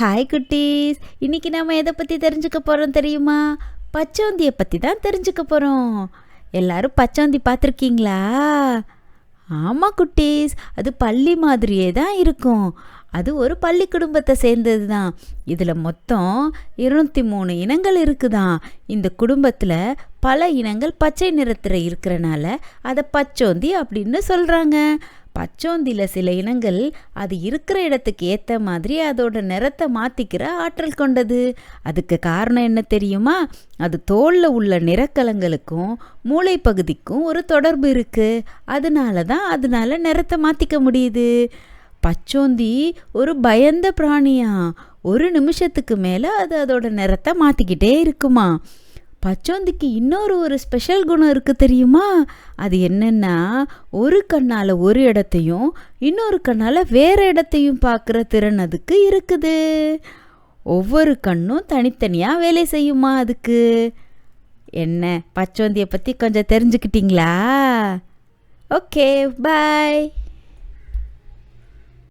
Hi குட்டீஸ். இன்னைக்கு நம்ம எதை பற்றி தெரிஞ்சுக்க போகிறோம் தெரியுமா? பச்சோந்தியை பற்றி தான் தெரிஞ்சுக்க போகிறோம் எல்லாரும் பச்சோந்தி பார்த்துருக்கீங்களா? ஆமாம் குட்டீஸ். அது பள்ளி மாதிரியே தான் இருக்கும். அது ஒரு பள்ளி குடும்பத்தை சேர்ந்தது தான் இதில் மொத்தம் இருநூத்தி மூணு இனங்கள் இருக்குதான். இந்த குடும்பத்தில் பல இனங்கள் பச்சை நிறத்தில் இருக்கிறனால அதை பச்சோந்தி அப்படின்னு சொல்கிறாங்க பச்சோந்தியில் சில இனங்கள் அது இருக்கிற இடத்துக்கு ஏற்ற மாதிரி அதோட நிறத்தை மாற்றிக்கிற ஆற்றல் கொண்டது. அதுக்கு காரணம் என்ன தெரியுமா? அது தோலில் உள்ள நிறக்கலங்களுக்கும் மூளை பகுதிக்கும் ஒரு தொடர்பு இருக்குது அதனால தான் அதனால நிறத்தை மாற்றிக்க முடியுது. பச்சோந்தி ஒரு பயந்த பிராணியா? ஒரு நிமிஷத்துக்கு மேலே அது அதோட நிறத்தை மாற்றிக்கிட்டே இருக்குமா? பச்சோந்திக்கு இன்னொரு ஒரு ஸ்பெஷல் குணம் இருக்குது தெரியுமா? அது என்னென்னா ஒரு கண்ணால் ஒரு இடத்தையும் இன்னொரு கண்ணால் வேறு இடத்தையும் பார்க்குற திறன் அதுக்கு இருக்குது. ஒவ்வொரு கண்ணும் தனித்தனியாக வேலை செய்யுமா அதுக்கு? என்ன பச்சோந்தியை பற்றி கொஞ்சம் தெரிஞ்சுக்கிட்டீங்களா? Okay bye